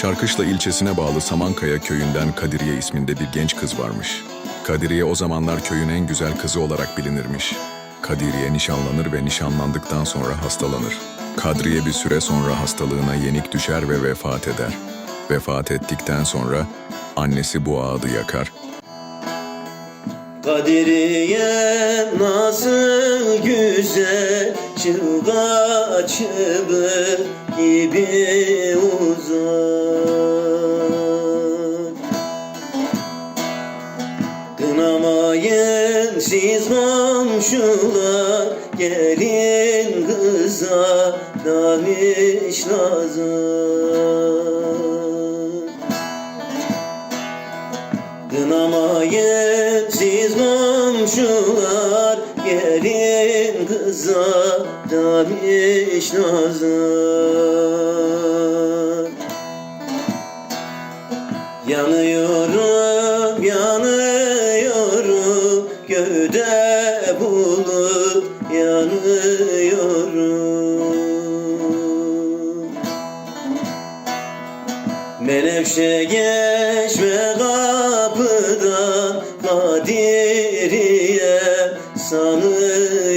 Şarkışla ilçesine bağlı Samankaya köyünden Kadiriye isminde bir genç kız varmış. Kadiriye o zamanlar köyün en güzel kızı olarak bilinirmiş. Kadiriye nişanlanır ve nişanlandıktan sonra hastalanır. Kadriye bir süre sonra hastalığına yenik düşer ve vefat eder. Vefat ettikten sonra annesi bu ağıdı yakar. Kadiriye nasıl güzel Çılga çığlık gibi uzun. Kınamayın siz komşular Gelin kıza damiş lazım Kınamayın siz komşular Gelin kıza damiş nazım Yanıyorum, yanıyorum Gövde bulup yanıyorum. Menevşe geçme kapıdan Kadiriye Some.